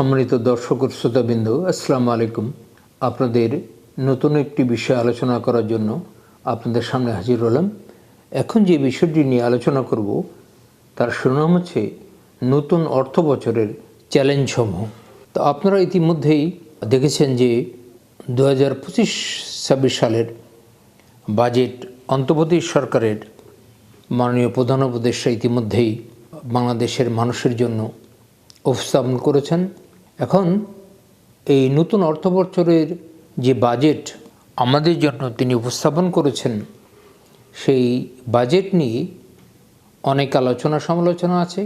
সম্মানিত দর্শক শ্রোতাবৃন্দ, আসসালামু আলাইকুম। আপনাদের নতুন একটি বিষয় আলোচনা করার জন্য আপনাদের সামনে হাজির হলাম। এখন যে বিষয়টি নিয়ে আলোচনা করব, তার শিরোনাম হচ্ছে নতুন অর্থ বছরের চ্যালেঞ্জ সমূহ তো আপনারা ইতিমধ্যেই দেখেছেন যে দু হাজার পঁচিশ ছাব্বিশ সালের বাজেট অন্তর্বর্তী সরকারের মাননীয় প্রধান উপদেষ্টা ইতিমধ্যেই বাংলাদেশের মানুষের জন্য উপস্থাপন করেছেন। এখন এই নতুন অর্থ বছরের যে বাজেট আমাদের জন্য তিনি উপস্থাপন করেছেন, সেই বাজেট নিয়ে অনেক আলোচনা সমালোচনা আছে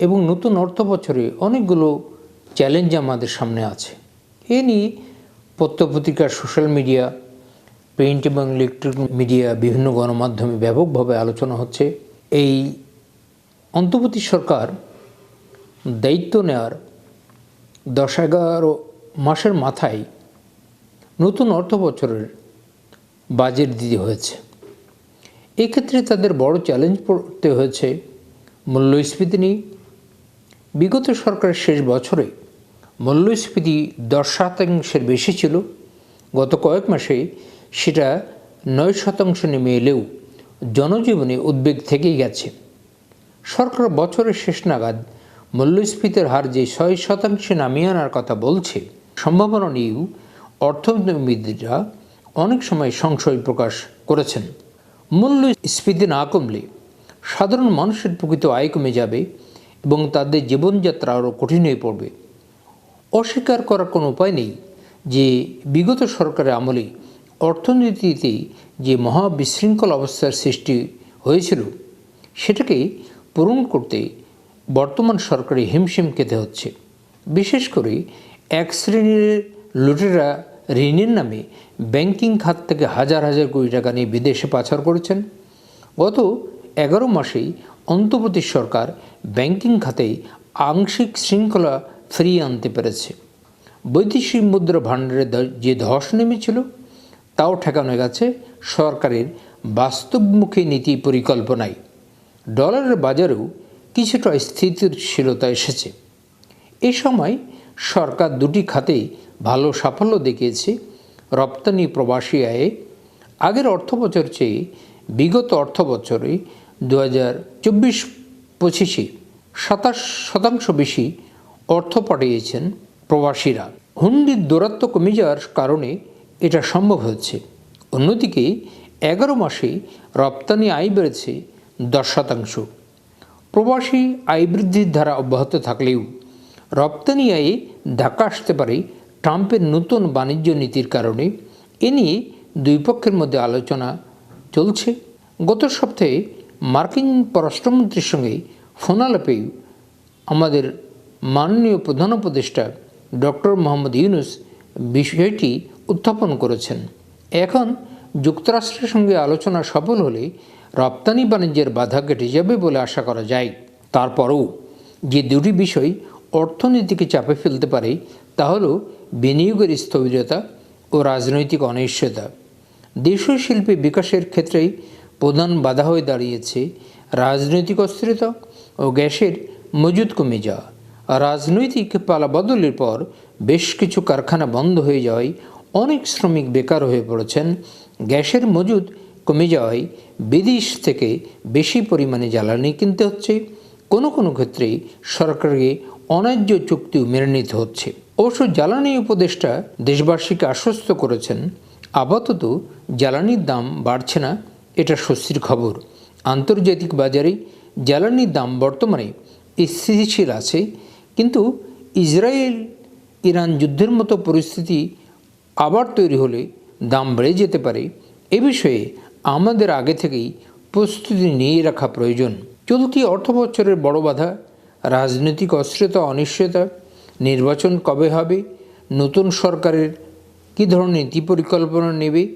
এবং নতুন অর্থ বছরে অনেকগুলো চ্যালেঞ্জ আমাদের সামনে আছে। এ নিয়ে পত্রপত্রিকা সোশ্যাল মিডিয়া, প্রিন্ট এবং ইলেকট্রনিক মিডিয়া বিভিন্ন গণমাধ্যমে ব্যাপকভাবে আলোচনা হচ্ছে। এই অন্তর্বর্তী সরকার দায়িত্ব নেওয়ার দশ এগারো মাসের মাথায় নতুন অর্থ বছরের বাজেট দিতে হয়েছে। এক্ষেত্রে তাদের বড় চ্যালেঞ্জ পড়তে হয়েছে মূল্যস্ফীতি নিয়ে। বিগত সরকারের শেষ বছরে মূল্যস্ফীতি দশ শতাংশের বেশি ছিল। গত কয়েক মাসে সেটা নয় শতাংশ নেমে এলেও জনজীবনে উদ্বেগ থেকেই গেছে। সরকার বছরের শেষ নাগাদ মূল্যস্ফীতির হার যে ছয় শতাংশে নামিয়ে আনার কথা বলছে, সম্ভাবনা নিয়েও অর্থনীতিবিদরা অনেক সময় সংশয় প্রকাশ করেছেন। মূল্যস্ফীতি না কমলে সাধারণ মানুষের প্রকৃত আয় কমে যাবে এবং তাদের জীবনযাত্রা আরও কঠিন হয়ে পড়বে। অস্বীকার করার কোনো উপায় নেই যে বিগত সরকারের আমলে অর্থনীতিতে যে মহা বিশৃঙ্খল অবস্থার সৃষ্টি হয়েছিল, সেটাকে পূরণ করতে বর্তমান সরকারি হিমশিম খেতে হচ্ছে বিশেষ করে এক শ্রেণির লুটেরা ঋণের নামে ব্যাংকিং খাত থেকে হাজার হাজার কোটি টাকা নিয়ে বিদেশে পাচার করেছেন। গত এগারো মাসেই অন্তর্বর্তী সরকার ব্যাংকিং খাতে আংশিক শৃঙ্খলা ফিরিয়ে আনতে পেরেছে। বৈদেশিক মুদ্রা ভাণ্ডারে যে ধস নেমেছিল, তাও ঠেকানো গেছে সরকারের বাস্তবমুখী নীতি পরিকল্পনায়। ডলারের বাজারেও কিছুটা স্থিতিশীলতা এসেছে। এ সময় সরকার দুটি খাতেই ভালো সাফল্য দেখিয়েছে। রপ্তানি প্রবাসী আয়ে আগের অর্থ বছর চেয়ে বিগত অর্থ বছরে দু হাজার চব্বিশ পঁচিশে সাতাশ শতাংশ বেশি অর্থ পাঠিয়েছেন প্রবাসীরা। হুন্ডির দৌরাত্ম কমে যাওয়ার কারণে এটা সম্ভব হচ্ছে অন্যদিকে এগারো মাসে রপ্তানি আয় বেড়েছে দশ শতাংশ। প্রবাসী আয় বৃদ্ধির ধারা অব্যাহত থাকলেও রপ্তানি আয়ে ধাক্কা আসতে পারে ট্রাম্পের নতুন বাণিজ্য নীতির কারণে। এ নিয়ে দুই পক্ষের মধ্যে আলোচনা চলছে। গত সপ্তাহে মার্কিন পররাষ্ট্রমন্ত্রীর সঙ্গে ফোনালাপেও আমাদের মাননীয় প্রধান উপদেষ্টা ডক্টর মোহাম্মদ ইউনুস বিষয়টি উত্থাপন করেছেন। এখন যুক্তরাষ্ট্রের সঙ্গে আলোচনা সফল হলে রপ্তানি বাণিজ্যের বাধা কেটে যাবে বলে আশা করা যায়। তারপরও যে দুটি বিষয় অর্থনীতিকে চাপে ফেলতে পারে, তা হল বিনিয়োগের স্থবিরতা ও রাজনৈতিক অনিশ্চয়তা। দেশীয় শিল্পে বিকাশের ক্ষেত্রে প্রধান বাধা হয়ে দাঁড়িয়েছে রাজনৈতিক অস্থিরতা ও গ্যাসের মজুদ কমে যাওয়া। রাজনৈতিক পালা বদলের পর বেশ কিছু কারখানা বন্ধ হয়ে যাওয়ায় অনেক শ্রমিক বেকার হয়ে পড়েছেন গ্যাসের মজুদ কমে যাওয়ায় বিদেশ থেকে বেশি পরিমাণে জ্বালানি কিনতে হচ্ছে। কোনো কোনো ক্ষেত্রে সরকারকে অন্যায্য চুক্তিও মেনে নিতে হচ্ছে। অবশ্য জ্বালানি উপদেষ্টা দেশবাসীকে আশ্বস্ত করেছেন, আপাতত জ্বালানির দাম বাড়ছে না, এটা স্বস্তির খবর। আন্তর্জাতিক বাজারে জ্বালানির দাম বর্তমানে স্থিতিশীল আছে, কিন্তু ইসরায়েল ইরান যুদ্ধের মতো পরিস্থিতি আবার তৈরি হলে দাম বেড়ে যেতে পারে, এ বিষয়ে আমাদের আগে থেকেই প্রস্তুতি নিয়ে রাখা প্রয়োজন। চলতি অর্থ বছরের বড় বাধা, রাজনৈতিক অস্থিরতা, অনিশ্চয়তা, নির্বাচন কবে হবে, নতুন সরকারের কী ধরনের নীতি পরিকল্পনা নেবে,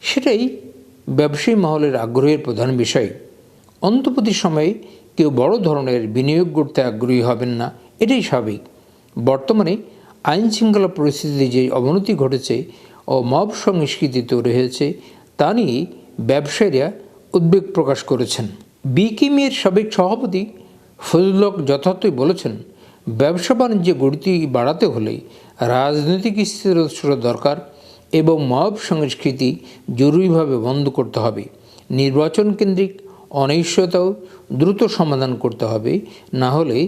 সেটাই ব্যবসায়ী মহলের আগ্রহের প্রধান বিষয়। অন্তর্বর্তী সময়ে কেউ বড় ধরনের বিনিয়োগ করতে আগ্রহী হবেন না, এটাই স্বাভাবিক। বর্তমানে আইন শৃঙ্খলা পরিস্থিতিতে যে অবনতি ঘটেছে ও মব সংস্কৃতি তৈরি হয়েছে তা নিয়ে ব্যবসায়ীরা উদ্বেগ প্রকাশ করেছেন। বিকিমের সাবেক সভাপতি ফজলক যথার্থই বলেছেন, ব্যবসা বাণিজ্যে গতি বাড়াতে হলে রাজনৈতিক স্থিরতা দরকার এবং মব সংস্কৃতি জরুরিভাবে বন্ধ করতে হবে। নির্বাচন কেন্দ্রিক অনিশ্চয়তাও দ্রুত সমাধান করতে হবে, না হলে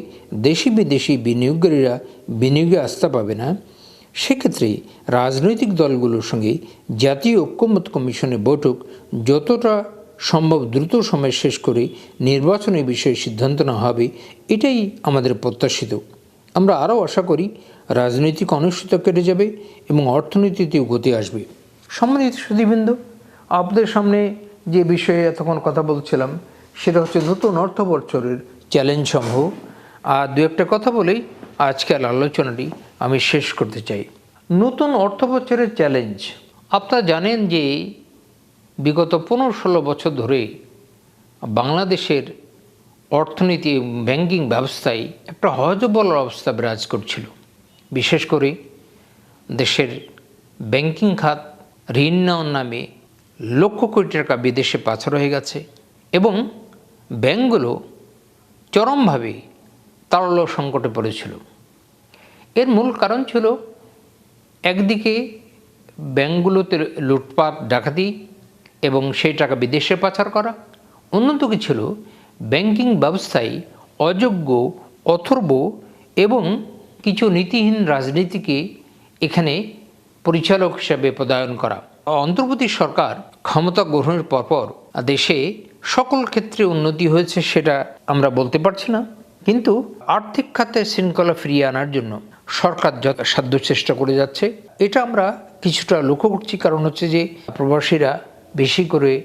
দেশি বিদেশি বিনিয়োগকারীরা বিনিয়োগে আস্থা পাবে না। সেক্ষেত্রে রাজনৈতিক দলগুলোর সঙ্গে জাতীয় ঐক্যমত কমিশনের বৈঠক যতটা সম্ভব দ্রুত সময় শেষ করে নির্বাচনের বিষয়ে সিদ্ধান্ত নেওয়া হবে, এটাই আমাদের প্রত্যাশিত। আমরা আরও আশা করি রাজনৈতিক অনিশ্চিত কেটে যাবে এবং অর্থনীতিতেও গতি আসবে। সম্মানিত সুদীবৃন্দ আপনাদের সামনে যে বিষয়ে এতক্ষণ কথা বলছিলাম, সেটা হচ্ছে নতুন অর্থ বছরের চ্যালেঞ্জ সমূহ আর দু একটা কথা বলেই আজকের আলোচনাটি আমি শেষ করতে চাই। নতুন অর্থ বছরের চ্যালেঞ্জ আপনারা জানেন যে বিগত পনেরো ষোলো বছর ধরে বাংলাদেশের অর্থনীতি ব্যাংকিং ব্যবস্থায় একটা হজবল অবস্থা বিরাজ করছিল। বিশেষ করে দেশের ব্যাংকিং খাত ঋণ নেওয়ার নামে লক্ষ কোটি টাকা বিদেশে পাচার হয়ে গেছে এবং ব্যাংকগুলো চরমভাবে তারল্য সংকটে পড়েছিল। এর মূল কারণ ছিল একদিকে ব্যাংকগুলোতে লুটপাট, ডাকাতি এবং সেই টাকা বিদেশে পাচার করা। অন্যদিকে ছিল ব্যাংকিং ব্যবস্থায় অযোগ্য, অথর্ব এবং কিছু নীতিহীন রাজনীতিকে এখানে পরিচালক হিসাবে পদায়ন করা। অন্তর্বর্তী সরকার ক্ষমতা গ্রহণের পরপর দেশে সকল ক্ষেত্রে উন্নতি হয়েছে সেটা আমরা বলতে পারছি না। কিন্তু আর্থিক খাতে শৃঙ্খলা ফিরিয়ে আনার জন্য সরকার সাধ্য চেষ্টা করে যাচ্ছে। এটা আমরা কিছুটা লক্ষ্য করছি। কারণ হচ্ছে যে, প্রবাসীরা বেশি করে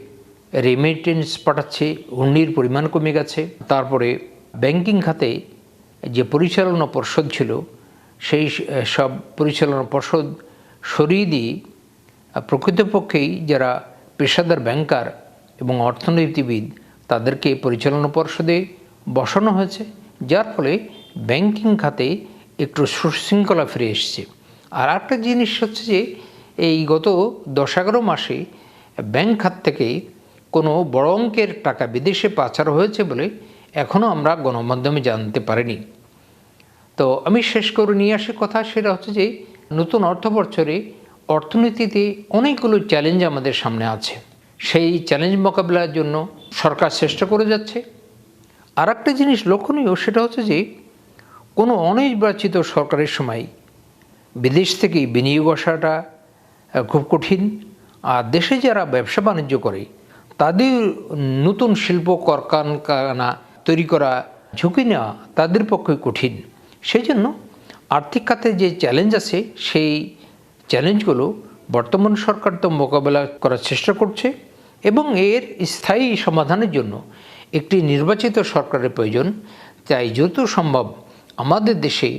রেমিটেন্স পাঠাচ্ছে হুন্ডির পরিমাণ কমে গেছে। তারপরে ব্যাংকিং খাতে যে পরিচালনা পর্ষদ ছিল, সেই সব পরিচালনা পর্ষদ সরিয়ে দিয়ে প্রকৃতপক্ষেই যারা পেশাদার ব্যাংকার এবং অর্থনীতিবিদ, তাদেরকে পরিচালনা পর্ষদে বসানো হয়েছে। যার ফলে ব্যাংকিং খাতে একটু সুশৃঙ্খলা ফিরে এসছে। আর একটা জিনিস হচ্ছে যে, এই গত দশ এগারো মাসে ব্যাংক খাত থেকে কোনো বড় অঙ্কের টাকা বিদেশে পাচার হয়েছে বলে এখনও আমরা গণমাধ্যমে জানতে পারিনি। তো আমি শেষ করে নিয়ে আসি কথা, সেটা হচ্ছে যে, নতুন অর্থ বছরে অর্থনীতিতে অনেকগুলো চ্যালেঞ্জ আমাদের সামনে আছে। সেই চ্যালেঞ্জ মোকাবিলার জন্য সরকার চেষ্টা করে যাচ্ছে। আর একটা জিনিস লক্ষণীয়, সেটা হচ্ছে যে কোনো অনির্বাচিত সরকারের সময় বিদেশ থেকে বিনিয়োগ আসাটা খুব কঠিন। আর দেশে যারা ব্যবসা বাণিজ্য করে, তাদের নতুন শিল্প, কারখানা তৈরি করা, ঝুঁকি নেওয়া তাদের পক্ষে কঠিন। সেই জন্য আর্থিক খাতে যে চ্যালেঞ্জ আছে, সেই চ্যালেঞ্জগুলো বর্তমান সরকার তো মোকাবেলা করার চেষ্টা করছে এবং এর স্থায়ী সমাধানের জন্য একটি নির্বাচিত সরকারের প্রয়োজন। তাই যত সম্ভব আমাদের দেশে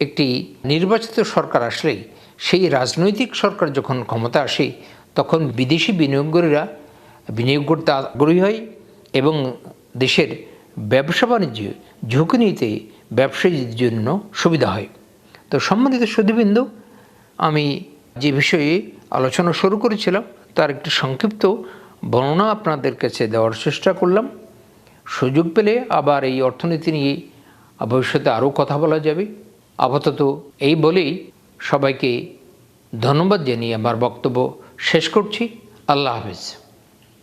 একটি নির্বাচিত সরকার আসলেই সেই রাজনৈতিক সরকার যখন ক্ষমতা আসে, তখন বিদেশি বিনিয়োগকারীরা বিনিয়োগ করতে আগ্রহী হয় এবং দেশের ব্যবসা বাণিজ্য ঝুঁকি নিতে ব্যবসায়ীদের জন্য সুবিধা হয়। তো সম্বন্ধিত সুদীবিন্দু আমি যে বিষয়ে আলোচনা শুরু করেছিলাম, তার একটি সংক্ষিপ্ত বর্ণনা আপনাদের কাছে দেওয়ার চেষ্টা করলাম। সুযোগ পেলে আবার এই অর্থনীতি নিয়ে ভবিষ্যতে আরও কথা বলা যাবে। আপাতত এই বলেই সবাইকে ধন্যবাদ জানিয়ে আমার বক্তব্য শেষ করছি। আল্লাহ হাফিজ।